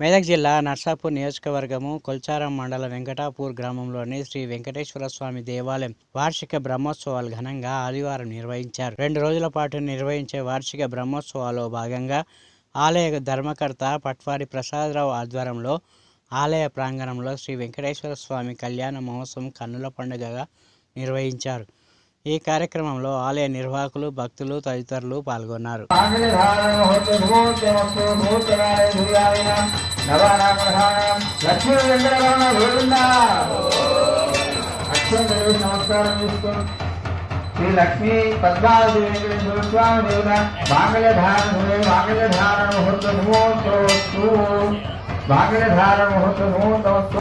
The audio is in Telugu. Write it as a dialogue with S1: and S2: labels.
S1: మెదక్ జిల్లా నర్సాపూర్ నియోజకవర్గము కొల్చారం మండల వెంకటాపూర్ గ్రామంలోని శ్రీ వెంకటేశ్వర స్వామి దేవాలయం వార్షిక బ్రహ్మోత్సవాలు ఘనంగా ఆదివారం నిర్వహించారు. రెండు రోజుల పాటు నిర్వహించే వార్షిక బ్రహ్మోత్సవాల్లో భాగంగా ఆలయ ధర్మకర్త పట్వారి ప్రసాదరావు ఆధ్వర్యంలో ఆలయ ప్రాంగణంలో శ్రీ వెంకటేశ్వర స్వామి కళ్యాణ మహోత్సవం కన్నుల పండుగగా నిర్వహించారు. ఈ కార్యక్రమంలో ఆలయ నిర్వాహకులు భక్తులు తదితరులు పాల్గొన్నారు.
S2: శ్రీ లక్ష్మీ పద్మావతి వెంకటేశ్వర స్వామి దేవత మాంగళ్యధారణ మాంగళ్యధారణ ముహూర్త ముహూర్తోస్తు మాంగళ్యధారణ ముహూర్త ముహూర్తోస్తు